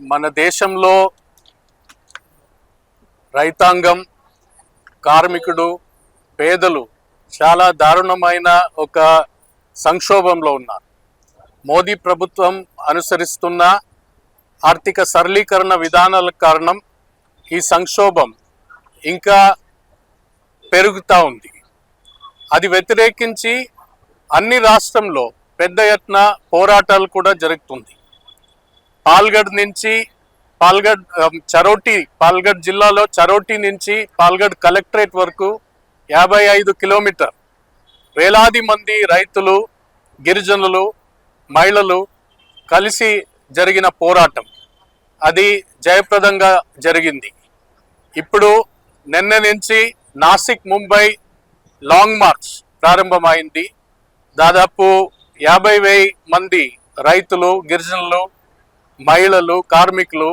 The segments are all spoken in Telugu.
మన దేశంలో రైతాంగం కార్మికుడు పేదలు చాలా దారుణమైన ఒక సంక్షోభంలో ఉన్నారు. మోదీ ప్రభుత్వం అనుసరిస్తున్న ఆర్థిక సరళీకరణ విధానాల కారణం ఈ సంక్షోభం ఇంకా పెరుగుతూ ఉంది. అది వ్యతిరేకించి అన్ని రాష్ట్రంలో పెద్ద ఎత్తున పోరాటాలు కూడా జరుగుతుంది. పాల్గఢ్ నుంచి పాల్గఢ్ చరోటి పాల్గఢ్ జిల్లాలో చరోటి నుంచి పాల్గఢ్ కలెక్టరేట్ వరకు యాభై ఐదు కిలోమీటర్. వేలాది మంది రైతులు గిరిజనులు మహిళలు కలిసి జరిగిన పోరాటం. అది జయప్రదంగా జరిగింది. ఇప్పుడు నిన్న నుంచి నాసిక్ ముంబై లాంగ్ మార్చ్ ప్రారంభమైంది. దాదాపు యాభై వేయి మంది రైతులు గిరిజనులు మహిళలు కార్మికులు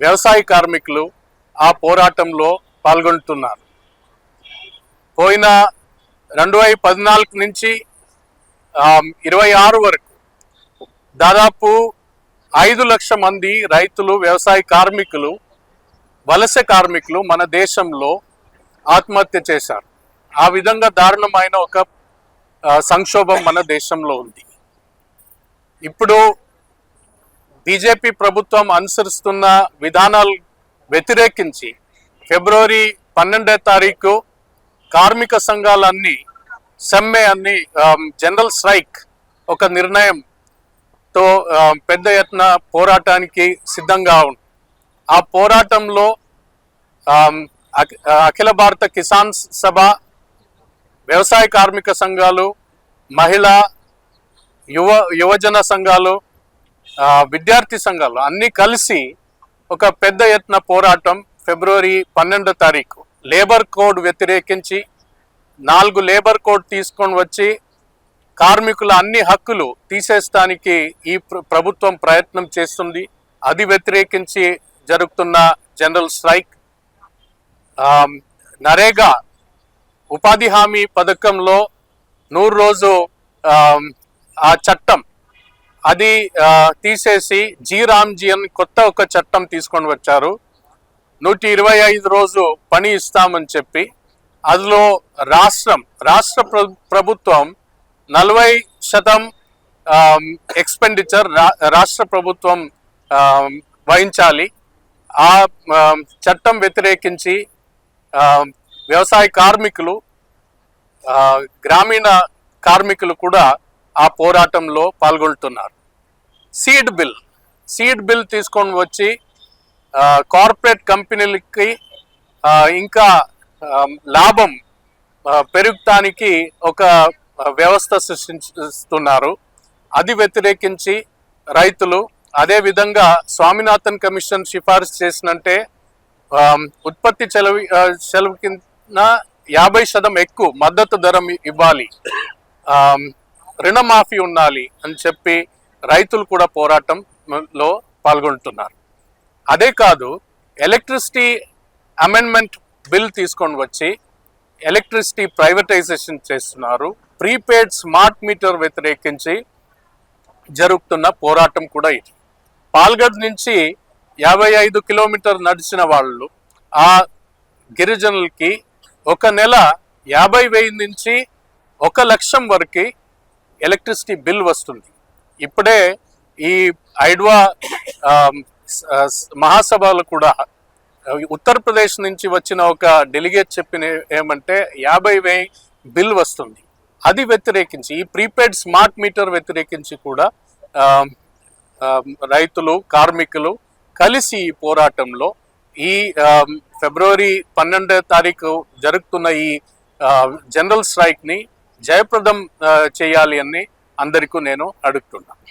వ్యవసాయ కార్మికులు ఆ పోరాటంలో పాల్గొంటున్నారు. పోయిన రెండు వేల పద్నాలుగు నుంచి ఇరవై ఆరు వరకు దాదాపు ఐదు లక్ష మంది రైతులు వ్యవసాయ కార్మికులు వలస కార్మికులు మన దేశంలో ఆత్మహత్య చేశారు. ఆ విధంగా దారుణమైన ఒక సంక్షోభం మన దేశంలో ఉంది. ఇప్పుడు బీజేపీ ప్రభుత్వం అనుసరిస్తున్న విధానాలు వ్యతిరేకించి ఫిబ్రవరి పన్నెండో తారీఖు కార్మిక సంఘాలన్నీ సమ్మె అన్ని జనరల్ స్ట్రైక్ ఒక నిర్ణయంతో పెద్ద ఎత్తున పోరాటానికి సిద్ధంగా ఉంది ఆ పోరాటంలో అఖి- అఖిల భారత కిసాన్ సభ వ్యవసాయ కార్మిక సంఘాలు మహిళా యువ యువజన సంఘాలు విద్యార్థి సంఘాలు అన్నీ కలిసి ఒక పెద్ద ఎత్తున పోరాటం ఫిబ్రవరి పన్నెండో తారీఖు. లేబర్ కోడ్ వ్యతిరేకించి నాలుగు లేబర్ కోడ్ తీసుకొని వచ్చి కార్మికుల అన్ని హక్కులు తీసేస్తానికి ఈ ప్రభుత్వం ప్రయత్నం చేస్తుంది. అది వ్యతిరేకించి జరుగుతున్న జనరల్ స్ట్రైక్. నరేగా ఉపాధి హామీ పథకంలో నూరు రోజు ఆ చట్టం అది తీసేసి జీ రామ్జీ అని కొత్త ఒక చట్టం తీసుకొని వచ్చారు. నూట ఇరవై ఐదు రోజు పని ఇస్తామని చెప్పి అందులో రాష్ట్రం రాష్ట్ర ప్రభుత్వం నలభై శాతం ఎక్స్పెండిచర్ రాష్ట్ర ప్రభుత్వం వహించాలి. ఆ చట్టం వ్యతిరేకించి వ్యవసాయ కార్మికులు గ్రామీణ కార్మికులు కూడా ఆ పోరాటంలో పాల్గొంటున్నారు. Seed bill. సీడ్ బిల్ తీసుకొని వచ్చి కార్పొరేట్ కంపెనీలకి ఇంకా లాభం పెరుగుతానికి ఒక వ్యవస్థ సృష్టిస్తున్నారు. అది వ్యతిరేకించి రైతులు అదే విధంగా స్వామినాథన్ కమిషన్ సిఫారసు చేసినంటే ఉత్పత్తి చెలవి చెలవు కింద యాభై శాతం ఎక్కువ మద్దతు ధర ఇవ్వాలి. రుణమాఫీ ఉండాలి అని చెప్పి రైతులు కూడా పోరాటంలో పాల్గొంటున్నారు. అదే కాదు ఎలక్ట్రిసిటీ అమెండ్మెంట్ బిల్ తీసుకొని వచ్చి ఎలక్ట్రిసిటీ ప్రైవేటైజేషన్ చేస్తున్నారు. ప్రీపెయిడ్ స్మార్ట్ మీటర్ వ్యతిరేకించి జరుగుతున్న పోరాటం కూడా ఇది. పాల్గఢ్ నుంచి యాభై ఐదు కిలోమీటర్ నడిచిన వాళ్ళు ఆ గిరిజనులకి ఒక నెల యాభై వెయ్యి నుంచి ఒక లక్షం వరకు ఎలక్ట్రిసిటీ బిల్ వస్తుంది. ఇప్పుడే ఈ ఐడ్వా మహాసభలు మహాసభలో కూడా ఉత్తరప్రదేశ్ నుంచి వచ్చిన ఒక డెలిగేట్ చెప్పిన ఏమంటే యాభై వే బిల్ వస్తుంది. అది వ్యతిరేకించి ఈ ప్రీపెయిడ్ స్మార్ట్ మీటర్ వ్యతిరేకించి కూడా రైతులు కార్మికులు కలిసి ఈ పోరాటంలో ఈ ఫిబ్రవరి పన్నెండో తారీఖు జరుగుతున్న ఈ జనరల్ స్ట్రైక్ని జయప్రదం చేయాలి అని అందరికీ నేను అడుగుతున్నాను